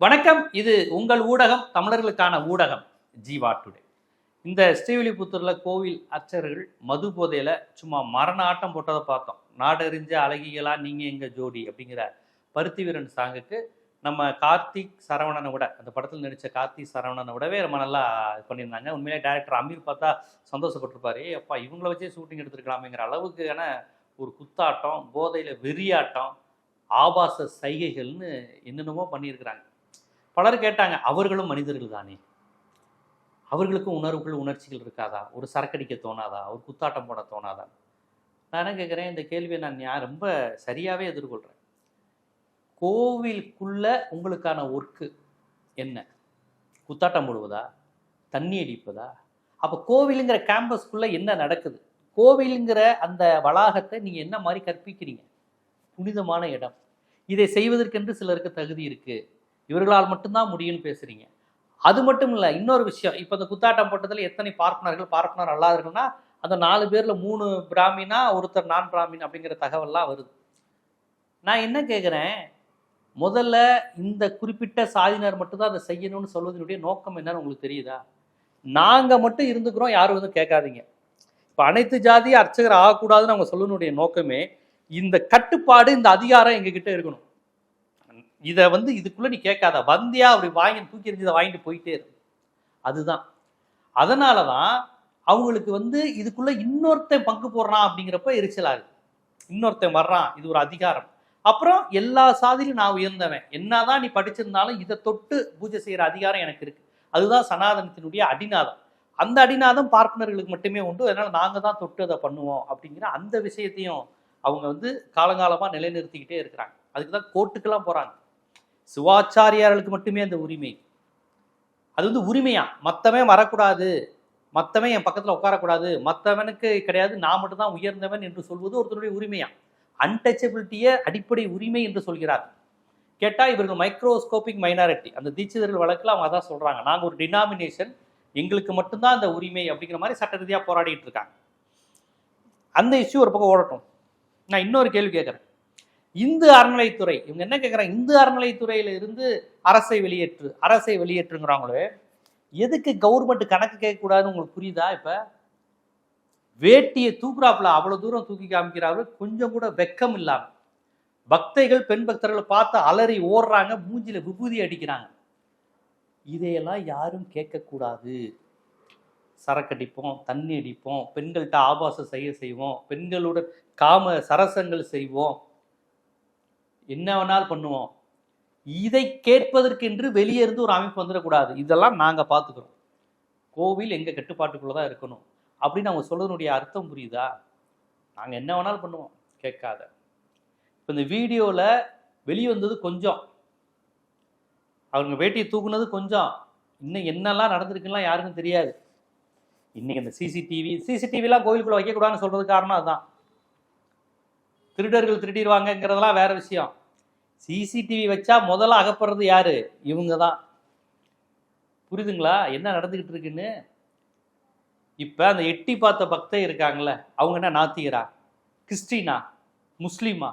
வணக்கம். இது உங்கள் ஊடகம் தமிழர்களுக்கான ஊடகம் ஜீவா டுடே. இந்த ஸ்ரீவில்லிபுத்தூரில் கோவில் அர்ச்சகர்கள் மது போதையில் சும்மா மரண ஆட்டம் போட்டதை பார்த்தோம். நாடறிஞ்ச அழகிகளா நீங்கள் எங்கள் ஜோடி அப்படிங்கிற பருத்தி வீரன் சாங்குக்கு நம்ம கார்த்திக் சரவணனை விட அந்த படத்தில் நடித்த கார்த்திக் சரவணனை விடவே ரொம்ப நல்லா இது பண்ணியிருந்தாங்க. உண்மையிலே டேரக்டர் அமீர் பார்த்தா சந்தோஷப்பட்டிருப்பாரு. அப்பா இவங்கள வச்சே ஷூட்டிங் எடுத்துருக்கலாமேங்கிற அளவுக்கான ஒரு குத்தாட்டம் போதையில் வெறியாட்டம் ஆபாச சைகைகள்னு என்னென்னமோ பண்ணியிருக்கிறாங்க. பலர் கேட்டாங்க அவர்களும் மனிதர்கள் தானே? அவர்களுக்கும் உணர்வுகள் உணர்ச்சிகள் இருக்காதா? ஒரு சரக்கடிக்க தோணாதா? ஒரு குத்தாட்டம் போட தோணாதா? நான் என்ன கேட்குறேன் இந்த கேள்வியை நான் யா- ரொம்ப சரியாகவே எதிர்கொள்கிறேன் கோவிலுக்குள்ள உங்களுக்கான ஒர்க்கு என்ன? குத்தாட்டம் போடுவதா? தண்ணி அடிப்பதா? அப்போ கோவிலுங்கிற கேம்பஸ்க்குள்ளே என்ன நடக்குது? கோவிலுங்கிற அந்த வளாகத்தை நீங்கள் என்ன மாதிரி கற்பிக்கிறீங்க? புனிதமான இடம். இதை செய்வதற்கென்று சிலருக்கு தகுதி இருக்குது இவர்களால் மட்டும்தான் முடியும்னு பேசுறீங்க. அது மட்டும் இல்லை இன்னொரு விஷயம். இப்போ இந்த குத்தாட்டம் போட்டதில் எத்தனை பார்ப்பனர்கள் பார்ப்பனர் அல்லாதர்கள்னா அந்த நாலு பேரில் மூணு பிராமினா ஒருத்தர் நான் பிராமின் அப்படிங்கிற தகவல்லாம் வருது. நான் என்ன கேட்குறேன் முதல்ல இந்த குறிப்பிட்ட சாதியினர் மட்டும்தான் அதை செய்யணும்னு சொல்வதனுடைய நோக்கம் என்னன்னு உங்களுக்கு தெரியுதா? நாங்கள் மட்டும் இருந்துக்கிறோம் யாரும் வந்து கேட்காதீங்க. இப்போ அனைத்து ஜாதி அர்ச்சகர் ஆகக்கூடாதுன்னு அவங்க சொல்லணுடைய நோக்கமே இந்த கட்டுப்பாடு இந்த அதிகாரம் எங்ககிட்ட இருக்கணும். இதை வந்து இதுக்குள்ளே நீ கேட்காத. வந்தியா அப்படி வாங்கி தூக்கி எறிஞ்சதை வாங்கிட்டு போயிட்டே இரு. அதுதான். அதனால தான் அவங்களுக்கு வந்து இதுக்குள்ளே இன்னொருத்தன் பங்கு போடுறான் அப்படிங்கிறப்ப எரிச்சல் ஆகுது. இன்னொருத்தன் வர்றான். இது ஒரு அதிகாரம். அப்புறம் எல்லா சாதியிலும் நான் உயர்ந்தவன். என்னதான் நீ படிச்சிருந்தாலும் இதை தொட்டு பூஜை செய்கிற அதிகாரம் எனக்கு இருக்கு. அதுதான் சனாதனத்தினுடைய அடிநாதம். அந்த அடிநாதம் பார்ப்பனர்களுக்கு மட்டுமே உண்டு. அதனால நாங்கள் தான் தொட்டு அதை பண்ணுவோம் அப்படிங்கிற அந்த விஷயத்தையும் அவங்க வந்து காலங்காலமாக நிலைநிறுத்திக்கிட்டே இருக்கிறாங்க. அதுக்கு தான் கோர்ட்டுக்கெல்லாம் போகிறாங்க சிவாச்சாரியார்களுக்கு மட்டுமே அந்த உரிமை. அது வந்து உரிமையா? மத்தவன் வரக்கூடாது. மத்தவன் என் பக்கத்தில் உட்காரக்கூடாது. மற்றவனுக்கு கிடையாது. நான் மட்டும்தான் உயர்ந்தவன் என்று சொல்வது ஒருத்தருடைய உரிமையா? அன்டச்சபிலிட்டியை அடிப்படை உரிமை என்று சொல்கிறார். கேட்டால் இவர்கள் மைக்ரோஸ்கோபிக் மைனாரிட்டி அந்த தீட்சிதர்கள் வழக்கில் அவங்க அதான் சொல்கிறாங்க நாங்கள் ஒரு டினாமினேஷன் எங்களுக்கு மட்டும்தான் அந்த உரிமை அப்படிங்கிற மாதிரி சட்ட ரீதியாக போராடிட்டு இருக்காங்க. அந்த இஷ்யூ ஒரு பக்கம் ஓடட்டும். நான் இன்னொரு கேள்வி கேட்குறேன். இந்து அறநிலைத்துறை இவங்க என்ன கேட்குறாங்க இந்து அறநிலைத்துறையில இருந்து அரசை வெளியேற்று அரசை வெளியேற்றுங்கிறாங்களே எதுக்கு கவர்மெண்ட் கணக்கு கேட்கக்கூடாதுன்னு உங்களுக்கு புரியுதா இப்போ? வேட்டியை தூக்குறாப்புல அவ்வளோ தூரம் தூக்கி காமிக்கிறாரு. கொஞ்சம் கூட வெக்கம் இல்லாமல் பக்தைகள் பெண் பக்தர்களை பார்த்து அலறி ஓடுறாங்க மூஞ்சில விபூதி அடிக்கிறாங்க. இதையெல்லாம் யாரும் கேட்கக்கூடாது. சரக்கடிப்போம் தண்ணி அடிப்போம் பெண்கள்கிட்ட ஆபாசம் செய்ய செய்வோம் பெண்களுடன் காம சரசங்கள் செய்வோம். என்ன வேணாலும் பண்ணுவோம். இதை கேட்பதற்கென்று வெளியே இருந்து ஒரு அமைப்பு வந்துடக்கூடாது. இதெல்லாம் நாங்கள் பார்த்துக்கிறோம். கோவில் எங்கள் கட்டுப்பாட்டுக்குள்ளே தான் இருக்கணும். அப்படின்னு அவங்க சொல்றதுனுடைய அர்த்தம் புரியுதா? நாங்கள் என்ன வேணாலும் பண்ணுவோம். கேட்காத. இப்போ இந்த வீடியோவில் வெளியே வந்தது கொஞ்சம். அவங்க வேட்டியை தூக்குனது கொஞ்சம். இன்னும் என்னெல்லாம் நடந்திருக்குலாம் யாருக்கும் தெரியாது. இன்றைக்கி இந்த சிசிடிவி சிசிடிவிலாம் கோயிலுக்குள்ள வைக்கக்கூடாதுன்னு சொல்கிறது காரணம் அதுதான். திருடர்கள் திருடிடுவாங்கங்கிறதெல்லாம் வேற விஷயம். சிசிடிவி வச்சா முதல்ல அகப்படுறது யாரு? இவங்க தான் புரியுதுங்களா? என்ன நடந்துகிட்டு இருக்குன்னு? இப்போ அந்த எட்டி பார்த்த பக்தை இருக்காங்கல்ல அவங்க என்ன நாத்திகரா? கிறிஸ்டினா? முஸ்லீமா?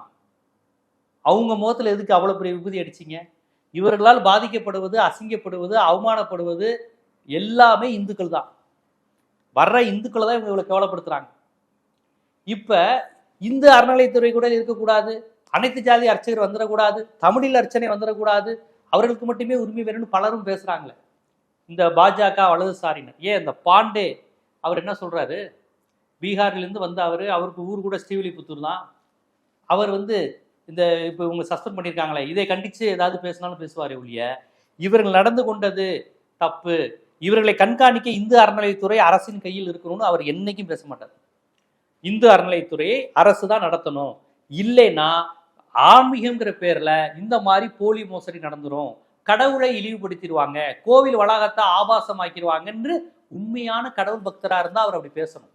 அவங்க முகத்தில் எதுக்கு அவ்வளோ பெரிய விபூதி அடிச்சிங்க? இவர்களால் பாதிக்கப்படுவது அசிங்கப்படுவது அவமானப்படுவது எல்லாமே இந்துக்கள் தான் வர்ற இந்துக்களை தான் இவங்க இவ்வளோ கேவலப்படுத்துறாங்க. இப்போ இந்து அறநிலைத்துறை கூட இருக்கக்கூடாது. அனைத்து ஜாதி அர்ச்சகர் வந்துடக்கூடாது. தமிழில் அர்ச்சனை வந்துடக்கூடாது. அவர்களுக்கு மட்டுமே உரிமை வேணும்னு பலரும் பேசுகிறாங்களே இந்த பாஜக வலதுசாரினர் ஏன் இந்த பாண்டே அவர் என்ன சொல்கிறாரு பீகார்லேருந்து வந்து அவர் அவருக்கு ஊர் கூட ஸ்ரீவில்லிபுத்தூர் தான். அவர் வந்து இந்த இப்போ இவங்க சஸ்பெண்ட் பண்ணியிருக்காங்களே இதை கண்டித்து ஏதாவது பேசினாலும் பேசுவார் ஒழிய இவர்கள் நடந்து கொண்டது தப்பு. இவர்களை கண்காணிக்க இந்து அறநிலைத்துறை அரசின் கையில் இருக்கணும்னு அவர் என்றைக்கும் பேச மாட்டார். இந்து அறநிலைத்துறையை அரசு தான் நடத்தணும். இல்லைன்னா ஆன்மீகம்ங்கிற பேரில் இந்த மாதிரி போலி மோசடி நடந்துரும். கடவுளை இழிவுபடுத்திடுவாங்க. கோவில் வளாகத்தை ஆபாசமாக்கிடுவாங்கன்னு உண்மையான கடவுள் பக்தராக இருந்தால் அவர் அப்படி பேசணும்.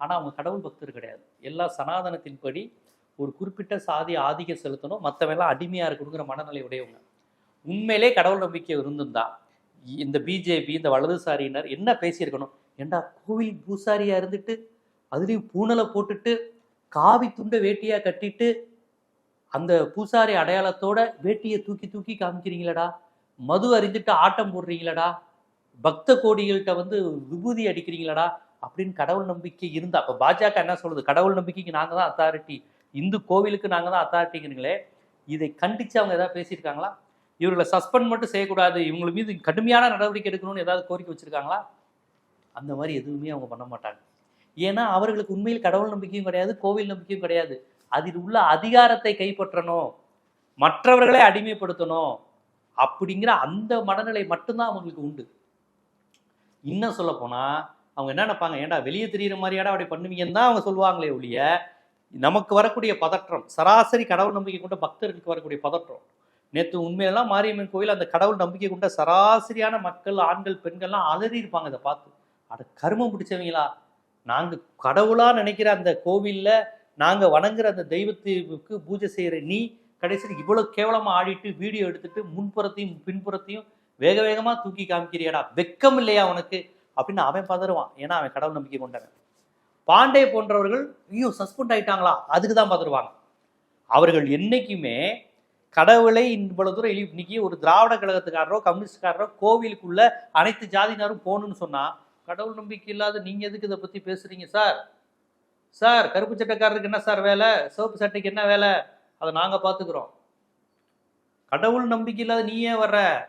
ஆனால் அவங்க கடவுள் பக்தர் கிடையாது. எல்லா சனாதனத்தின்படி ஒரு குறிப்பிட்ட சாதி ஆதிக்கம் செலுத்தணும். மற்றவெல்லாம் அடிமையாக இருக்கணுங்கிற மனநிலை உடையவங்க. உண்மையிலே கடவுள் நம்பிக்கை இருந்திருந்தா இந்த பிஜேபி இந்த வலதுசாரியினர் என்ன பேசியிருக்கணும்? ஏண்டா கோவில் பூசாரியாக இருந்துட்டு அதுலேயும் பூனலை போட்டுட்டு காவி துண்டை வேட்டியா கட்டிட்டு அந்த பூசாரி அடையாளத்தோட வேட்டியை தூக்கி தூக்கி காமிக்கிறீங்களடா. மது அறிந்துட்டு ஆட்டம் போடுறீங்களடா. பக்த கோடிகள்கிட்ட வந்து விபூதி அடிக்கிறீங்களடா அப்படின்னு கடவுள் நம்பிக்கை இருந்தா அப்போ பாஜக என்ன சொல்லுது? கடவுள் நம்பிக்கைக்கு நாங்கள் தான் அத்தாரிட்டி இந்து கோவிலுக்கு நாங்கள் தான் அத்தாரிட்டிங்கிறீங்களே இதை கண்டிச்சு அவங்க ஏதாவது பேசியிருக்காங்களா? இவர்களை சஸ்பெண்ட் மட்டும் செய்யக்கூடாது. இவங்க மீது கடுமையான நடவடிக்கை எடுக்கணும்னு ஏதாவது கோரிக்கை வச்சிருக்காங்களா? அந்த மாதிரி எதுவுமே அவங்க பண்ண மாட்டாங்க. ஏன்னா அவர்களுக்கு உண்மையில் கடவுள் நம்பிக்கையும் கிடையாது கோவில் நம்பிக்கையும் கிடையாது. அதில் உள்ள அதிகாரத்தை கைப்பற்றணும். மற்றவர்களை அடிமைப்படுத்தணும். அப்படிங்கிற அந்த மனநிலை மட்டும்தான் அவங்களுக்கு உண்டு. இன்னும் சொல்ல போனா அவங்க என்ன நினைப்பாங்க? ஏன்டா வெளியே தெரியுற மாதிரியாடா அப்படி பண்ணுவீங்கன்னு தான் அவங்க சொல்லுவாங்களே ஒழிய நமக்கு வரக்கூடிய பதற்றம் சராசரி கடவுள் நம்பிக்கை கொண்ட பக்தர்களுக்கு வரக்கூடிய பதற்றம். நேற்று உண்மையெல்லாம் மாரியம்மன் கோயில் அந்த கடவுள் நம்பிக்கை கொண்ட சராசரியான மக்கள் ஆண்கள் பெண்கள்லாம் அலறி இருப்பாங்க இதை பார்த்து. அட கருமம் பிடிச்சவங்களா? நாங்கள் கடவுளாக நினைக்கிற அந்த கோவில்ல நாங்கள் வணங்குற அந்த தெய்வத்துக்கு பூஜை செய்கிற நீ கடைசியில் இவ்வளோ கேவலமாக ஆடிட்டு வீடியோ எடுத்துட்டு முன்புறத்தையும் பின்புறத்தையும் வேக வேகமாக தூக்கி காமிக்கிறியாடா. வெக்கம் இல்லையா உனக்கு? அப்படின்னு அவன் பதறுவான். ஏன்னா அவன் கடவுள் நம்பிக்கை கொண்டவன். பாண்டே போன்றவர்கள் ஐயோ சஸ்பெண்ட் ஆயிட்டாங்களா? அதுக்கு தான் பதறுவாங்க. அவர்கள் என்னைக்குமே கடவுளை இவ்வளவு தூரம் இழி- இன்னைக்கு ஒரு திராவிட கழகத்துக்காரரோ கம்யூனிஸ்ட்காரரோ கோவிலுக்குள்ள அனைத்து ஜாதியினரும் போகணும்னு சொன்னால் கடவுள் நம்பிக்கை இல்லாத நீங்கள் எதுக்கு இதை பற்றி பேசுகிறீங்க சார்? சார் கருப்பு சட்டைக்காரருக்கு என்ன சார் வேலை? சிவப்பு சட்டைக்கு என்ன வேலை? அதை நாங்கள் பார்த்துக்குறோம் கடவுள் நம்பிக்கை இல்லாத நீ ஏன் வர்ற?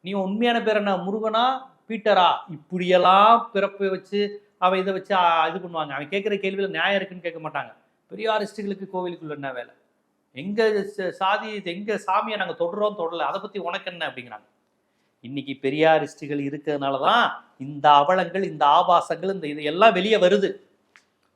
நீ உண்மையான பேர் என்ன? முருகனா? பீட்டரா? இப்படியெல்லாம் பிறப்பை வச்சு அவன் இதை வச்சு இது பண்ணுவாங்க. அவன் கேட்குற கேள்வியில் நியாயம் இருக்குன்னு கேட்க மாட்டாங்க. பெரியாரிஸ்டுகளுக்கு கோவிலுக்குள்ள என்ன வேலை? எங்கள் ச- சாதி எங்கள் சாமியை நாங்கள் தொடுறோம் தொடலை. அதை பற்றி உனக்கு என்ன அப்படிங்கிறாங்க. இன்னைக்கு பெரியாரிஸ்டுகள் இருக்கிறதுனால தான் இந்த அவலங்கள் இந்த ஆபாசங்கள் இந்த இது எல்லாம் வெளியே வருது.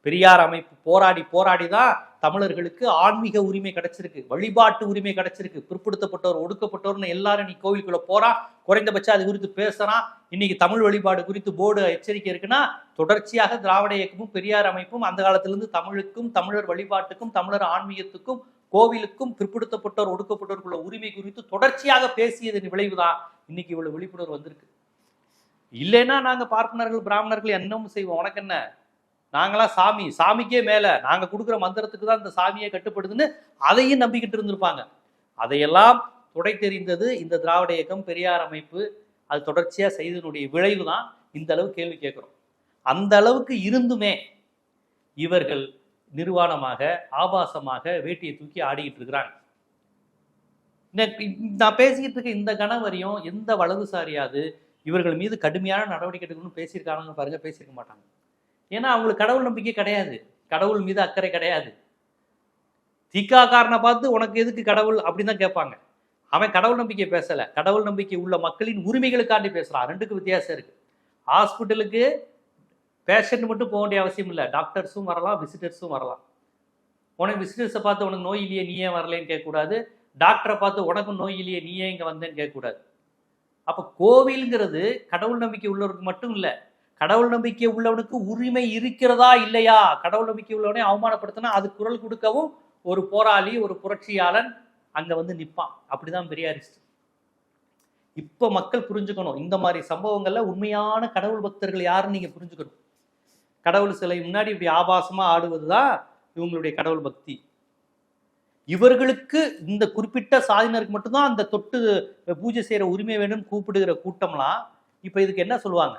பெரியார் அமைப்பு போராடி போராடி தான் தமிழர்களுக்கு ஆன்மீக உரிமை கிடைச்சிருக்கு வழிபாட்டு உரிமை கிடைச்சிருக்கு. பிற்படுத்தப்பட்டோர் ஒடுக்கப்பட்டோர்னு எல்லாரும் நீ கோவிலுக்குள்ள போறான் குறைந்தபட்சம் அது குறித்து பேசுறான் இன்னைக்கு தமிழ் வழிபாடு குறித்து போர்டு எச்சரிக்கை இருக்குன்னா தொடர்ச்சியாக திராவிட இயக்கமும் பெரியார் அமைப்பும் அந்த காலத்திலிருந்து தமிழுக்கும் தமிழர் வழிபாட்டுக்கும் தமிழர் ஆன்மீகத்துக்கும் கோவிலுக்கும் பிற்படுத்தப்பட்டோர் ஒடுக்கப்பட்டோருக்குள்ள உரிமை குறித்து தொடர்ச்சியாக பேசியதன் விளைவுதான் இன்னைக்கு இவ்வளவு விழிப்புணர்வு வந்திருக்கு. இல்லைன்னா நாங்க பார்ப்பனர்கள் பிராமணர்கள் என்னமும் செய்வோம். உனக்கு என்ன? நாங்களா சாமி சாமிக்கே மேல. நாங்க கொடுக்குற மந்திரத்துக்கு தான் இந்த சாமியை கட்டுப்படுதுன்னு அதையும் நம்பிக்கிட்டு இருந்திருப்பாங்க. அதையெல்லாம் துடை தெரிந்தது இந்த திராவிட இயக்கம் பெரியார் அமைப்பு. அது தொடர்ச்சியா செய்ததனுடைய விளைவு தான் இந்த அளவு கேள்வி கேட்கிறோம். அந்த அளவுக்கு இருந்துமே இவர்கள் நிர்வாணமாக ஆபாசமாக வேட்டியை தூக்கி ஆடிக்கிட்டு இருக்கிறாங்க நான் பேசிக்கிட்டு இருக்க இந்த கணவரையும் எந்த வலதுசாரியாவது இவர்கள் மீது கடுமையான நடவடிக்கை எடுக்கணும்னு பேசியிருக்காங்க பாருங்க பேசியிருக்க மாட்டாங்க. ஏன்னா அவங்களுக்கு கடவுள் நம்பிக்கை கிடையாது. கடவுள் மீது அக்கறை கிடையாது. திக்கா காரணம் பார்த்து உனக்கு எதுக்கு கடவுள்? அப்படின்னு தான் கேட்பாங்க. அவன் கடவுள் நம்பிக்கை பேசலை. கடவுள் நம்பிக்கை உள்ள மக்களின் உரிமைகளுக்காண்டி பேசுகிறான் ரெண்டுக்கு வித்தியாசம் இருக்கு. ஹாஸ்பிட்டலுக்கு பேஷண்ட் மட்டும் போக வேண்டிய அவசியம் இல்லை. டாக்டர்ஸும் வரலாம் விசிட்டர்ஸும் வரலாம். உனக்கு விசிட்டர்ஸை பார்த்து உனக்கு நோய் இல்லையே நீ ஏன் வரலன்னு கேட்கக்கூடாது. டாக்டரை பார்த்து உனக்கும் நோய் இல்லையே நீ ஏன் இங்கே வந்தேன்னு கேட்கக்கூடாது. அப்போ கோவில்ங்கிறது கடவுள் நம்பிக்கை உள்ளவருக்கு மட்டும் இல்லை. கடவுள் நம்பிக்கை உள்ளவனுக்கு உரிமை இருக்கிறதா இல்லையா? கடவுள் நம்பிக்கை உள்ளவனை அவமானப்படுத்தினா அது குரல் கொடுக்கவும் ஒரு போராளி ஒரு புரட்சியாளன் அங்கே வந்து நிற்பான் அப்படிதான் பெரியாரிஸ்ட் இப்போ மக்கள் புரிஞ்சுக்கணும். இந்த மாதிரி சம்பவங்கள்ல உண்மையான கடவுள் பக்தர்கள் யாருன்னு நீங்கள் புரிஞ்சுக்கணும். கடவுள் சிலை முன்னாடி இப்படி ஆபாசமாக ஆடுவது தான் இவங்களுடைய கடவுள் பக்தி. இவர்களுக்கு இந்த குறிப்பிட்ட சாதியினருக்கு மட்டும்தான் அந்த தொட்டு பூஜை செய்கிற உரிமை வேணும்னு கூப்பிடுகிற கூட்டம்லாம் இப்போ இதுக்கு என்ன சொல்லுவாங்க?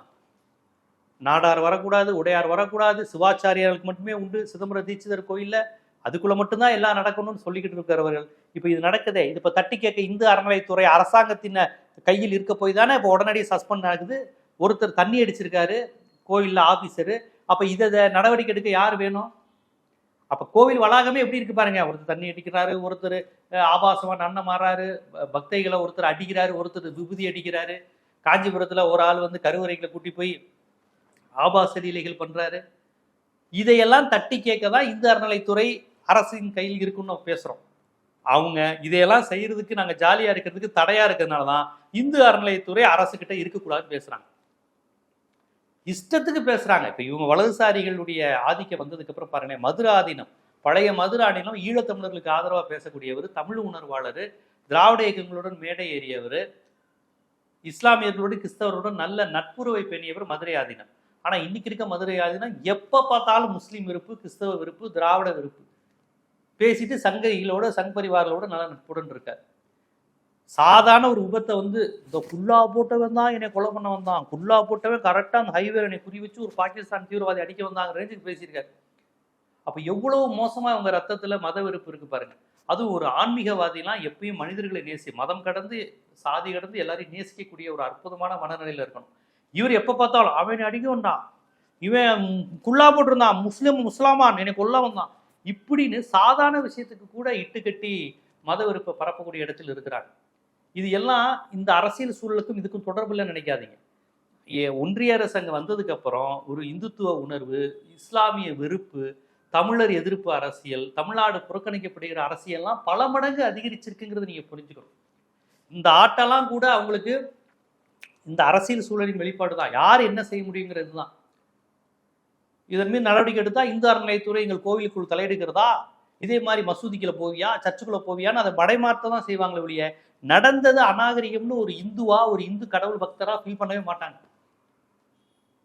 நாடார் வரக்கூடாது உடையார் வரக்கூடாது சிவாச்சாரியார்களுக்கு மட்டுமே உண்டு சிதம்பர தீட்சிதர் கோயிலில் அதுக்குள்ளே மட்டும்தான் எல்லாம் நடக்கணும்னு சொல்லிக்கிட்டு இருக்கிறவர்கள். இப்போ இது நடக்குதே. இது இப்போ தட்டி கேட்க இந்து அறநிலையத்துறை அரசாங்கத்தின் கையில் இருக்க போய் தானே இப்போ உடனடியாக சஸ்பெண்ட் ஆகுது. ஒருத்தர் தண்ணி அடிச்சிருக்காரு கோயிலில் ஆஃபீஸரு அப்போ இதை இதை நடவடிக்கை எடுக்க யார் வேணும்? அப்போ கோவில் வளாகமே எப்படி இருக்கு பாருங்க. ஒருத்தர் தண்ணி அடிக்கிறாரு ஒருத்தர் ஆபாசமாக ஆபாசமா நன்ன மாறாரு பக்தைகளை ஒருத்தர் அடிக்கிறாரு ஒருத்தர் விபூதி அடிக்கிறாரு. காஞ்சிபுரத்தில் ஒரு ஆள் வந்து கருவறைகளை கூட்டி போய் ஆபாச லீலைகள் பண்ணுறாரு இதையெல்லாம் தட்டி கேட்க தான் இந்து அறநிலைத்துறை அரசின் கையில் இருக்குன்னு பேசுகிறோம் அவங்க இதையெல்லாம் செய்கிறதுக்கு நாங்கள் ஜாலியாக இருக்கிறதுக்கு தடையாக இருக்கிறதுனால தான் இந்து அறநிலையத்துறை அரசுக்கிட்ட இருக்கக்கூடாதுன்னு பேசுகிறாங்க இஷ்டத்துக்கு பேசுறாங்க. இப்ப இவங்க வலதுசாரிகளுடைய ஆதிக்கம் வந்ததுக்கு அப்புறம் பாருங்க மதுராதீனம் பழைய மதுராதீனம் ஈழத்தமிழர்களுக்கு ஆதரவா பேசக்கூடியவர் தமிழ் உணர்வாளர் திராவிட இயக்கங்களுடன் மேடை ஏறியவர் இஸ்லாமியர்களோடு கிறிஸ்தவர்களுடன் நல்ல நட்புறவை பேணியவர் மதுரை ஆதீனம். ஆனா இன்னைக்கு இருக்க மதுரை ஆதீனம் எப்ப பார்த்தாலும் முஸ்லீம் விருப்பு கிறிஸ்தவ விருப்பு திராவிட விருப்பு பேசிட்டு சங்கங்களோட சங் பரிவார்களோட நல்ல நட்புடன் இருக்கார். சாதாரண ஒரு விபத்தை வந்து இந்த குல்லா போட்டவன் தான் என்னை கொலை பண்ண வந்தான். குல்லா போட்டவன் கரெக்டாக அந்த ஹைவே என்னை குறி வச்சு ஒரு பாகிஸ்தான் தீவிரவாதி அடிக்க வந்தாங்க ரேஞ்சுக்கு பேசியிருக்காரு. அப்போ எவ்வளவு மோசமாக அவங்க ரத்தத்தில் மத வெறுப்பு இருக்கு பாருங்க. அது ஒரு ஆன்மீகவாதிலாம் எப்பயும் மனிதர்களை நேசி மதம் கடந்து சாதி கடந்து எல்லாரையும் நேசிக்கக்கூடிய ஒரு அற்புதமான மனநிலையில் இருக்கணும். இவர் எப்போ பார்த்தாலும் அவன் அடிக்க வந்தான். இவன் குல்லா போட்டிருந்தான். முஸ்லீம் முஸ்லாமான் என்னை கொல்ல வந்தான். இப்படின்னு சாதாரண விஷயத்துக்கு கூட இட்டு கட்டி மத வெறுப்பை பரப்பக்கூடிய இடத்தில் இருக்கிறாங்க. இது எல்லாம் இந்த அரசியல் சூழலுக்கும் இதுக்கும் தொடர்பு இல்லைன்னு நினைக்காதீங்க. ஏ ஒன்றிய அரசு அங்கே வந்ததுக்கப்புறம் ஒரு இந்துத்துவ உணர்வு இஸ்லாமிய வெறுப்பு தமிழர் எதிர்ப்பு அரசியல் தமிழ்நாடு புறக்கணிக்கப்படுகிற அரசியல்லாம் பல மடங்கு அதிகரிச்சிருக்குங்கிறத நீங்கள் புரிஞ்சுக்கணும். இந்த ஆட்டெல்லாம் கூட அவங்களுக்கு இந்த அரசியல் சூழலின் வெளிப்பாடு தான். யார் என்ன செய்ய முடியுங்கிறது தான் இதன் மீது நடவடிக்கை எடுத்தால் இந்து அறநிலையத்துறை எங்கள் கோவிலுக்குள் தலையிடுகிறதா? இதே மாதிரி மசூதிக்குள்ள போவியா? சர்ச்சுக்குள்ள போவியான்னு அதை படைமாற்ற தான் செய்வாங்களே ஒழிய நடந்தது அநாகரிகம்னு ஒரு இந்துவா ஒரு இந்து கடவுள் பக்தரா ஃபீல் பண்ணவே மாட்டாங்க.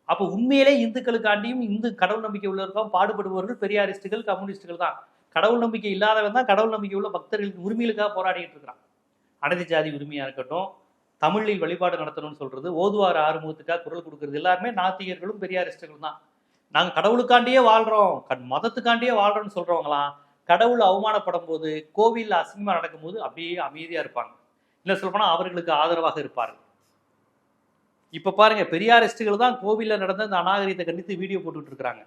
அப்போ உண்மையிலே இந்துக்களுக்காண்டியும் இந்து கடவுள் நம்பிக்கை உள்ளவர்கள் பாடுபடுபவர்கள் பெரியாரிஸ்டுகள் கம்யூனிஸ்டுகள் தான். கடவுள் நம்பிக்கை இல்லாதவன் தான் கடவுள் நம்பிக்கை உள்ள பக்தர்களுக்கு உரிமைகளுக்காக போராடிட்டு இருக்கிறான். அனைத்து ஜாதி உரிமையா இருக்கட்டும் தமிழில் வழிபாடு நடத்தணும்னு சொல்றது ஓதுவார் ஆறுமுகத்துக்காக குரல் கொடுக்கறது எல்லாருமே நாத்திகர்களும் பெரியாரிஸ்டுகளும் தான். நாங்க கடவுளுக்காண்டியே வாழ்றோம் மதத்துக்காண்டியே வாழ்றோம்னு சொல்றவங்களாம் கடவுள் அவமானப்படும் போது கோவில் அசிங்கமா நடக்கும்போது அப்படியே அமைதியா இருப்பாங்க. இல்லை சொல்லப்போனால் அவர்களுக்கு ஆதரவாக இருப்பார்கள். இப்போ பாருங்க பெரியாரிஸ்டுகள் தான் கோவிலில் நடந்த இந்த அநாகரிகத்தை கண்டித்து வீடியோ போட்டுக்கிட்டு இருக்கிறாங்க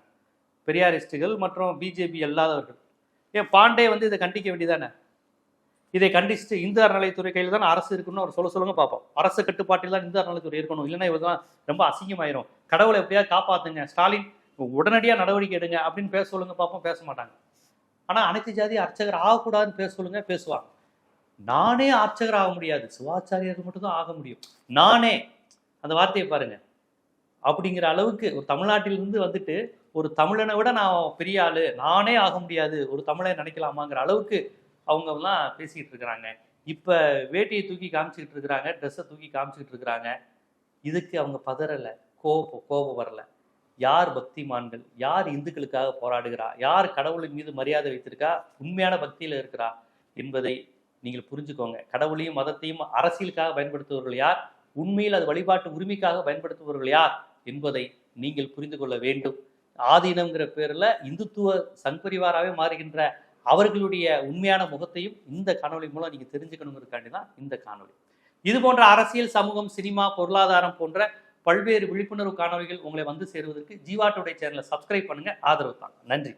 பெரியாரிஸ்டுகள் மற்றும் பிஜேபி அல்லாதவர்கள். ஏன் பாண்டே வந்து இதை கண்டிக்க வேண்டியதானே? இதை கண்டிச்சுட்டு இந்து அறநிலையத்துறை கையில் தான் அரசு இருக்குன்னு அவர் சொல்ல சொல்லுங்க பார்ப்போம். அரசு கட்டுப்பாட்டில் தான் இந்து அறநிலையத்துறை இருக்கணும். இல்லைன்னா இவதான் ரொம்ப அசிங்கமாயிரும். கடவுளை எப்படியா காப்பாத்துங்க. ஸ்டாலின் உடனடியாக நடவடிக்கை எடுங்க அப்படின்னு பேச சொல்லுங்க பார்ப்போம். பேச மாட்டாங்க. ஆனால் அனைத்து ஜாதி அர்ச்சகர் ஆகக்கூடாதுன்னு பேச சொல்லுங்க பேசுவாங்க. நானே ஆர்ச்சகர் ஆக முடியாது. சிவாச்சாரியர் மட்டும் தான் ஆக முடியும். நானே. அந்த வார்த்தையை பாருங்க. அப்படிங்கிற அளவுக்கு ஒரு தமிழ்நாட்டிலிருந்து வந்துட்டு ஒரு தமிழனை விட நான் பெரிய ஆளு நானே ஆக முடியாது ஒரு தமிழை நினைக்கலாமாங்கிற அளவுக்கு அவங்க பேசிக்கிட்டு இருக்கிறாங்க. இப்போ வேட்டியை தூக்கி காமிச்சிக்கிட்டு இருக்கிறாங்க ட்ரெஸ்ஸை தூக்கி காமிச்சிக்கிட்டு இருக்கிறாங்க. இதுக்கு அவங்க பதறலை. கோபம் கோபம் வரல. யார் பக்திமான்கள்? யார் இந்துக்களுக்காக போராடுகிறா? யார் கடவுளின் மீது மரியாதை வைத்திருக்கா? உண்மையான பக்தியில் இருக்கிறா என்பதை நீங்கள் புரிஞ்சுக்கோங்க. கடவுளையும் மதத்தையும் அரசியலுக்காக பயன்படுத்துபவர்கள் யார்? உண்மையில் அது வழிபாட்டு உரிமைக்காக பயன்படுத்துபவர்கள் யார்? என்பதை நீங்கள் புரிந்து கொள்ள வேண்டும். ஆதீனம்ங்கிற பேர்ல இந்துத்துவ சங்பரிவாராகவே மாறுகின்ற அவர்களுடைய உண்மையான முகத்தையும் இந்த காணொளி மூலம் நீங்க தெரிஞ்சுக்கணுங்கிறதுக்காண்டி தான் இந்த காணொளி. இது போன்ற அரசியல் சமூகம் சினிமா பொருளாதாரம் போன்ற பல்வேறு விழிப்புணர்வு காணொளிகள் உங்களை வந்து சேருவதற்கு ஜீவாட்டுடைய சேனலை சப்ஸ்கிரைப் பண்ணுங்க. ஆதரவு தாங்க. நன்றி.